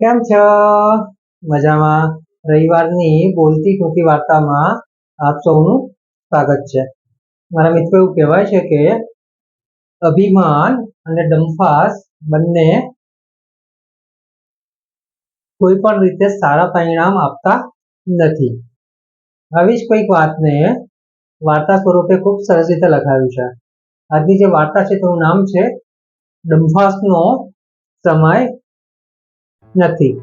કેમ છો? મજામાં. રવિવારની બોલતી ટૂંકી વાર્તામાં આપ સૌનું સ્વાગત છે. મારા મિત્રો એવું કહેવાય છે કે અભિમાન અને ડંફાસ બંને કોઈ પણ રીતે સારા પરિણામ આપતા નથી. આવી જ કોઈક વાતને વાર્તા સ્વરૂપે ખૂબ સરસ રીતે લખાવ્યું છે. આજની જે વાર્તા છે તેનું નામ છે ડંફાસનો સમય નથી.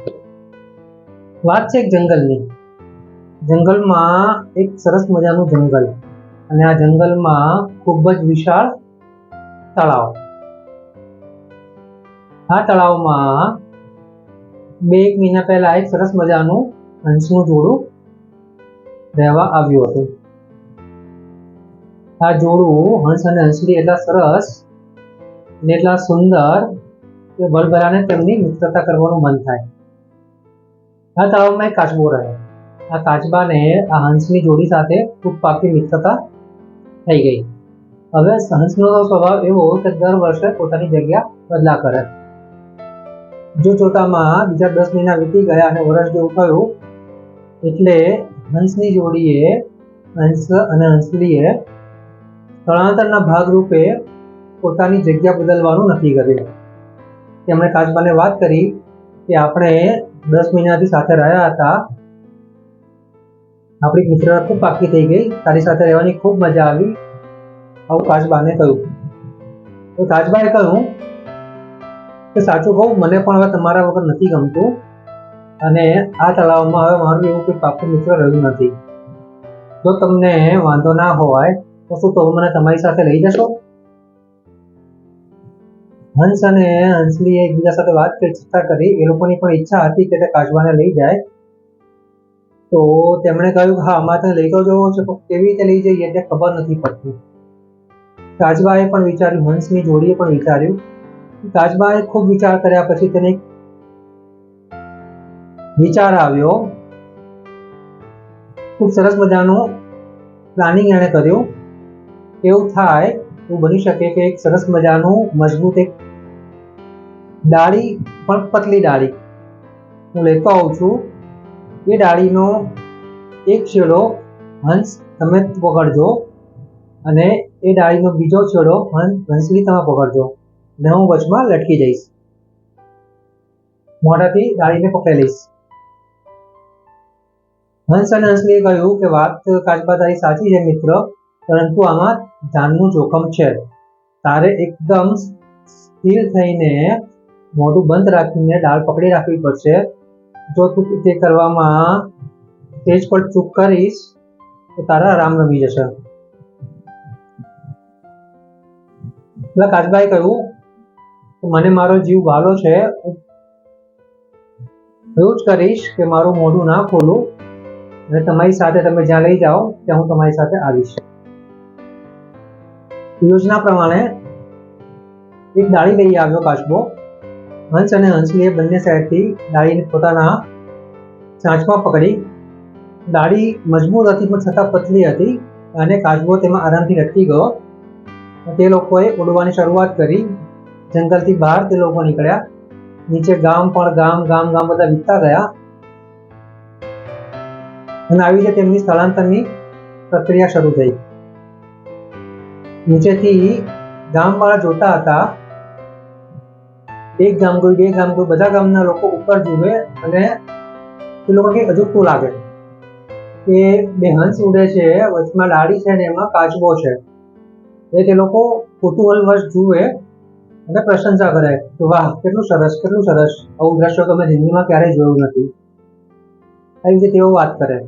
વાત છે એક જંગલની. જંગલમાં એક સરસ મજાનું જંગલ અને આ જંગલમાં ખૂબ જ વિશાળ તળાવ. આ તળાવમાં બે એક મહિના પહેલા એક સરસ મજાનું હંસનું જોડું રહેવા આવ્યું હતું. આ જોડું હંસ અને હંસલી એટલા સરસ ને એટલા સુંદર કે ભરભરાને તેમની મિત્રતા કરવાનું મન થાય. આ તળાવમાં એક કાચબો રહે આ કાચબાને આ હંસની જોડી સાથે ખૂબ પાકી મિત્રતા થઈ ગઈ. હવે હંસનો સ્વભાવ એવો કે દર વર્ષે પોતાની જગ્યા બદલા કરે. જો જોતામાં બીજા દસ મહિના વીતી ગયા અને વર્ષ જેવું થયું, એટલે હંસની જોડીએ હંસ અને હંસલીએ સ્થળાંતરના ભાગરૂપે પોતાની જગ્યા બદલવાનું નક્કી કર્યું. તેમણે કાચબાને વાત કરી કે આપણે દસ મહિનાથી સાથે રહ્યા હતા. આપણી મિત્રતા ખૂબ પાકી થઈ ગઈ. તારી સાથે રહેવાની ખૂબ મજા આવી. આવું કાચબાને કહ્યું. તો કાચબાએ કહ્યું કે સાચું કહું, મને પણ હવે તમારા વગર નથી ગમતું અને આ તળાવમાં હવે મારું એવું કોઈ પાકું મિત્ર રહ્યું નથી. જો તમને વાંધો ના હોય, તો શું તમે મને તમારી સાથે લઈ જશો? હંસ અને હંસલીએ એકબીજા સાથે વાત ચર્ચા કરી. એ લોકોની પણ ઈચ્છા હતી કે તે કાચબાને લઈ જાય. તો તેમણે કહ્યું હા, અમારે લઈ તો જવો છે, પણ કેવી રીતે લઈ જઈએ તે ખબર નથી પડતી. કાચબાએ પણ વિચાર્યું, હંસની જોડીએ પણ વિચાર્યું. કાચબાએ ખૂબ વિચાર કર્યા પછી તેને વિચાર આવ્યો. ખૂબ સરસ મજાનું પ્લાનિંગ એણે કર્યું. એવું થાય, એવું બની શકે કે એક સરસ મજાનું, મજબૂત એક ડાળી, પણ પતલી ડાળી. હું લેતો આવું છું. એ ડાળીનો એક છેડો હંસ તમે પકડજો અને એ ડાળીનો બીજો છેડો હંસ હંસલી તમે પકડજો. અને હું વચમાં લટકી જઈશ. મોઢાથી ડાળીને પકડી લઈશ. હંસ અને હંસલીએ કહ્યું કે વાત કાચબા તારી સાચી છે મિત્ર, પરંતુ આમાં જાનનું જોખમ છે. તારે એકદમ સ્થિર થઈને મોઢું બંધ રાખીને ડાળ પકડી રાખવી પડશે. જો તું તે કરવામાં તેજ પર ચૂક કરીશ, તો તારા રામ રમી જશે. એટલે કાચબાએ કહ્યું કે મને મારો જીવ વાલો છે. એવું જ કરીશ કે મારું મોઢું ના ખોલું અને તમારી સાથે તમે જ્યાં લઈ જાઓ, ત્યાં હું તમારી સાથે આવીશ. યોજના પ્રમાણે એક ડાળી લઈ આવ્યો કાચબો. હંસ અને હંસલીએ બંને સાઈડથી ડાળીને પોતાના ચાંચમાં પકડી. ડાળી મજબૂત હતી, પણ છતાં પતલી હતી અને કાચબો તેમાં આરામથી લટકી ગયો. તે લોકોએ ઉડવાની શરૂઆત કરી. જંગલથી બહાર તે લોકો નીકળ્યા. નીચે ગામ પણ ગામ ગામ ગામ બધા વીતતા ગયા. અને આવી રીતે તેમની સ્થળાંતરની પ્રક્રિયા શરૂ થઈ. નીચેથી ગામવાળા જોતા હતા એક ગામ કોઈ બે ગામ કોઈ બધા ગામના લોકો ઉપર જુએ અને એ લોકો કંઈક અજુકતું લાગે. કે બે હંસ ઉડે છે, વચમાં ડાળી છે ને એમાં કાચબો છે. એ તે લોકો કુતૂહલવશ જુએ અને પ્રશંસા કરે. કે વાહ, કેટલું સરસ કેટલું સરસ. આવું દ્રશ્ય તમે જિંદગીમાં ક્યારેય જોયું નથી. આવી રીતે તેઓ વાત કરે.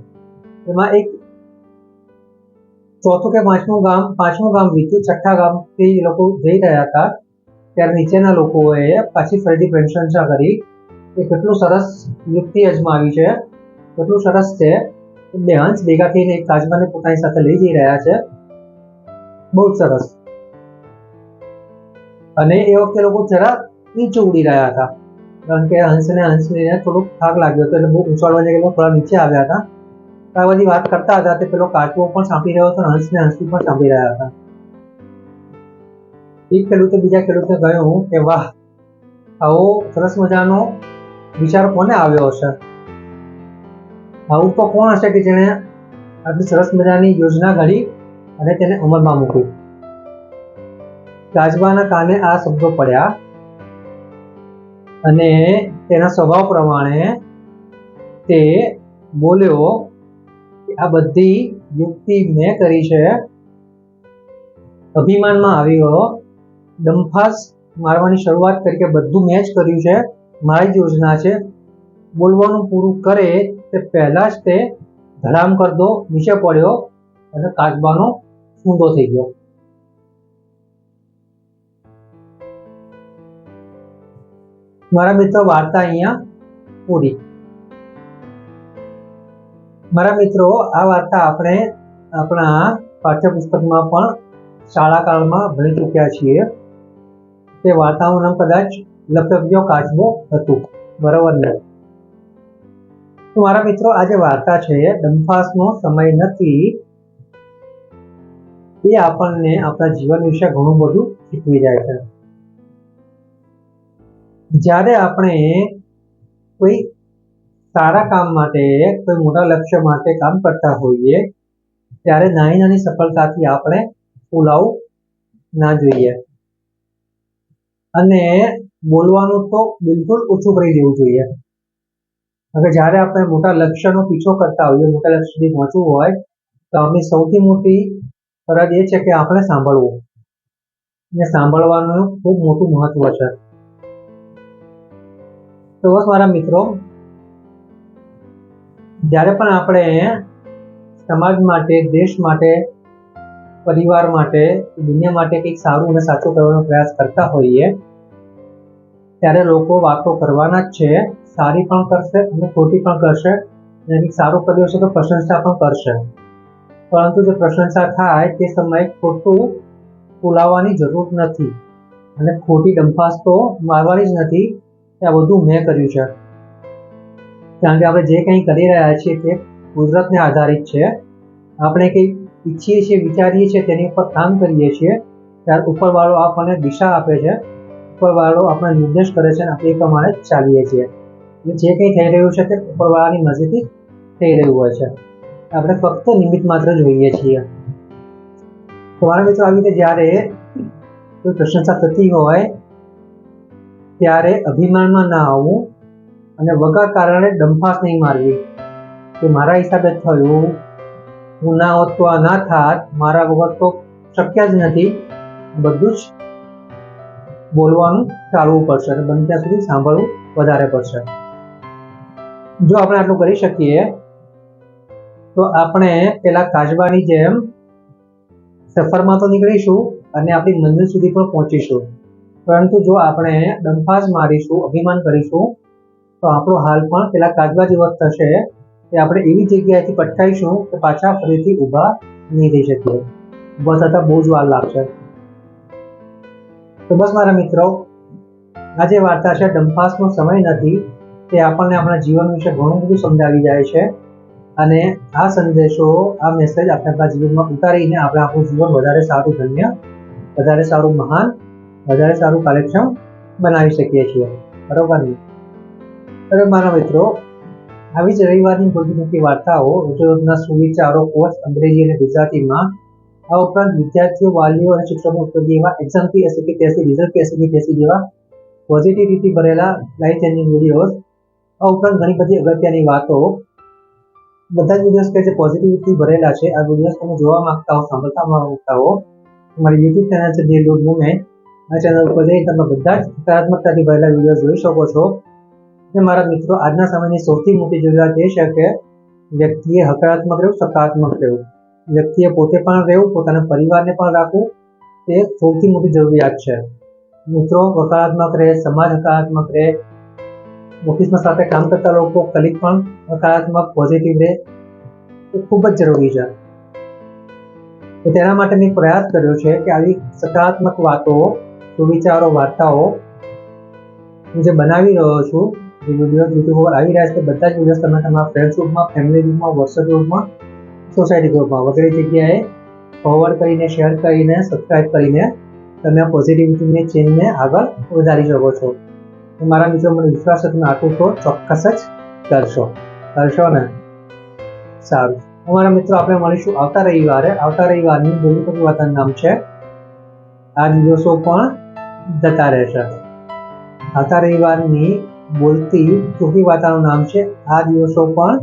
એમાં એક ચોથું કે પાંચમું ગામ પાંચમું ગામ વીત્યું છઠ્ઠા ગામથી એ લોકો જઈ રહ્યા હતા. ત્યારે નીચેના લોકોએ પાછી ફરીથી પ્રશંસા કરી. કે કેટલું સરસ યુક્તિ અજમાવી છે. કેટલું સરસ છે. બે હંસ ભેગા થઈને એક કાચબાને પોતાની સાથે લઈ જઈ રહ્યા છે. બહુ સરસ. અને એ વખતે લોકો જરા નીચે ઉડી રહ્યા હતા. કારણ કે હંસને હંસને થોડુંક થાક લાગ્યો હતો એટલે બહુ ઉછાળવા જગ્યાએ થોડા નીચે આવ્યા હતા. આ બધી વાત કરતા હતા તે પેલો કાચબો પણ સાંભળી રહ્યો હતો હંસને હંસી પણ સાંભળી રહ્યા હતા. એક ખેડૂતે બીજા ખેડૂતને કહ્યું કે, વાહ, આવો સરસ મજાનો વિચાર કોને આવ્યો હશે? આવું તો કોણ હશે કે જેણે આટલી સરસ મજાની યોજના ઘડી અને તેને અમલમાં મૂકી? કાચબાના કાને આ શબ્દો પડ્યા અને તેના સ્વભાવ પ્રમાણે તે બોલ્યો કે, આ બધી યુક્તિ મેં કરી છે. અભિમાનમાં આવ્યો ડંફાસ મારવાની શરૂઆત કરી કે બધું મેં જ કર્યું છે. મારી જ યોજના છે. બોલવાનું પૂરું કરે તે પહેલા જ તે ધડામ કરતો નીચે પડ્યો અને કાચબાનો સૂંદો થઈ ગયો. મારા મિત્રો વાર્તા અહીંયા પૂરી. મારા મિત્રો, આ વાર્તા આપણે આપણા પાઠ્યપુસ્તકમાં પણ શાળા કાળમાં ભણી ચૂક્યા છીએ. તે વાર્તાનું કદાચ લપવ્યો કાચબો હતું. બરોબર ને? તો મારા મિત્રો, આ વાર્તા છે ડંફાસનો સમય નથી. એ આપણને આપણા જીવન વિશે ઘણું બધું શીખવી જાય છે. જ્યારે આપણે કોઈ સારા કામ માટે, કોઈ મોટા લક્ષ્ય માટે કામ કરતા હોઈએ, ત્યારે નાની નાની સફળતાથી આપણે ફૂલાવું ના જોઈએ. અને બોલવાનું તો બિલકુલ ઓછું કરી દેવું જોઈએ. હવે જ્યારે આપણે મોટા લક્ષ્યનો પીછો કરતા હોઈએ, મોટા લક્ષ્ય સુધી પહોંચવું હોય, તો આપણી સૌથી મોટી ફરજ એ છે કે આપણે સાંભળવું. ને સાંભળવાનું ખૂબ મોટું મહત્વ છે. તો બસ મારા મિત્રો, જ્યારે પણ આપણે સમાજ માટે, દેશ માટે પરિવાર માટે, દુનિયા માટે કંઈક સારું અને સાચું કરવાનો પ્રયાસ કરતા હોઈએ, ત્યારે લોકો વાતો કરવાના જ છે. સારી પણ કરશે અને ખોટી પણ કરશે. અને કંઈક સારું કર્યું છે તો પ્રશંસા પણ કરશે. પરંતુ જે પ્રશંસા થાય તે સમયે ખોટું બોલાવવાની જરૂર નથી. અને ખોટી ડંફાસ તો મારવાની જ નથી. આ બધું મેં કર્યું છે. કારણ કે આપણે જે કંઈ કરી રહ્યા છીએ તે કુદરતને આધારિત છે. આપણે કંઈ ઈચ્છીએ છીએ, વિચારીએ છીએ, તેની ઉપર કામ કરીએ છીએ, ત્યારે ઉપરવાળો આપણને દિશા આપે છે, ઉપરવાળો આપણને નિર્દેશ કરે છે અને આપણે એ પ્રમાણે ચાલીએ છીએ. જે કંઈ થઈ રહ્યું છે તે ઉપરવાળાની મરજીથી થઈ રહ્યું હોય છે. આપણે ફક્ત નિમિત્ત માત્ર જોઈએ છીએ. તમારા મિત્રો આવી રીતે જ્યારે કોઈ પ્રશંસા થતી હોય, ત્યારે અભિમાનમાં ના આવવું અને વગર કારણે ડંફાસ નહીં મારવી. કે મારા હિસાબે થયું હું ના હોત ના થાત, મારા વગર તો શક્ય જ નથી. બધું જ બોલવાનું ટાળવું પડશે અને બને ત્યાં સુધી સાંભળવું વધારે પડશે. જો આપણે આટલું કરી શકીએ, તો આપણે પેલા કાજવાની જેમ સફરમાં તો નીકળીશું અને આપણી મંજિલ સુધી પણ પહોંચીશું. પરંતુ જો આપણે ડંફાસ મારીશું, અભિમાન કરીશું, તો આપણો હાલ પણ પેલા કાચબા જેવો થશે. કે આપણે એવી જગ્યાએથી પટકાઈશું કે પાછા ફરીથી ઊભા નહીં થઈ શકીએ. ઊભા થતાં બહુ જ વાર લાગશે. તો બસ મારા મિત્રો, આજે વાર્તા છે ડંફાસનો સમય નથી તે આપણને આપણા જીવન વિશે ઘણું બધું સમજાવી જાય છે. અને આ સંદેશો, આ મેસેજ આપણે આપણા જીવનમાં ઉતારીને આપણે આપણું જીવન વધારે સારું ધન્ય, વધારે સારું મહાન, વધારે સારું કાર્યક્ષમ બનાવી શકીએ છીએ. બરોબર ને? અરે મારા મિત્રો આવી જ રવિવારની મોટી વાર્તાઓ રોજના સુવિચારો કોર્સ અંગ્રેજી અને ગુજરાતીમાં. આ ઉપરાંત વિદ્યાર્થીઓ, વાલીઓ અને શિક્ષકો ઉપયોગી એવા એક્ઝામ ફી એસી કે તેસી રિઝલ્ટ પી એસી તેસી જેવા પોઝિટિવિટી ભરેલા લાઈફ ચેન્જિંગ વિડીયોઝ આ ઉપરાંત ઘણી બધી અગત્યની વાતો. બધા જ વિડીયોઝ કે જે પોઝિટિવિટી ભરેલા છે. આ વિડીયોઝ તમે જોવા માંગતા હો, સાંભળતા માંગતા હો મારી યુટ્યુબ ચેનલ છે ડી લોડ મુમેન્ટ આ ચેનલ ઉપર જઈ તમે બધા જ સકારાત્મકતાથી ભરેલા વીડિયો જોઈ શકો છો. અને મારા મિત્રો, આજના સમયની સૌથી મોટી જરૂરિયાત એ છે કે વ્યક્તિએ હકારાત્મક રહેવું, સકારાત્મક રહેવું. વ્યક્તિએ પોતે પણ રહેવું, પોતાના પરિવારને પણ રાખવું તે સૌથી મોટી જરૂરિયાત છે. મિત્રો, હકારાત્મક રહે, સમાજ હકારાત્મક રહે, ઓફિસમાં સાથે કામ કરતા લોકો કલિક પણ હકારાત્મક પોઝિટિવ રહે, એ ખૂબ જ જરૂરી છે. તો તેના માટે મેં પ્રયાસ કર્યો છે કે આવી સકારાત્મક વાતો, સુવિચારો, વાર્તાઓ હું જે બનાવી રહ્યો છું જે વીડિયો યુટ્યુબ ઉપર આવી રહ્યા છે. બધા જ વીડિયો તમે તમારા ફ્રેન્ડ ગ્રુપમાં ફેમિલી ગ્રુપમાં વોટ્સએપ ગ્રુપમાં સોસાયટી ગ્રુપમાં વગેરે જગ્યાએ ફોરવર્ડ કરીને શેર કરીને સબસ્ક્રાઇબ કરીને તમે પોઝિટિવિટીની ચેનને આગળ વધારી શકો છો. મારા મિત્રો, મને વિશ્વાસ તમે આટલું તો ચોક્કસ જ કરશો. કરશો ને? સારું. અમારા મિત્રો, આપણે મળીશું આવતા રવિવારે. આવતા રવિવારની બોલી ટૂંકી વાર્તાનું નામ છે. આ દિવસો પણ જતા રહેશે. આવતા રવિવારની બોલતી ટૂંકી વાર્તાનું નામ છે. આ દિવસો પણ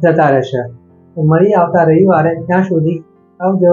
જતા રહેશે. મળી આવતા રવિવારે ત્યાં સુધી આવજો.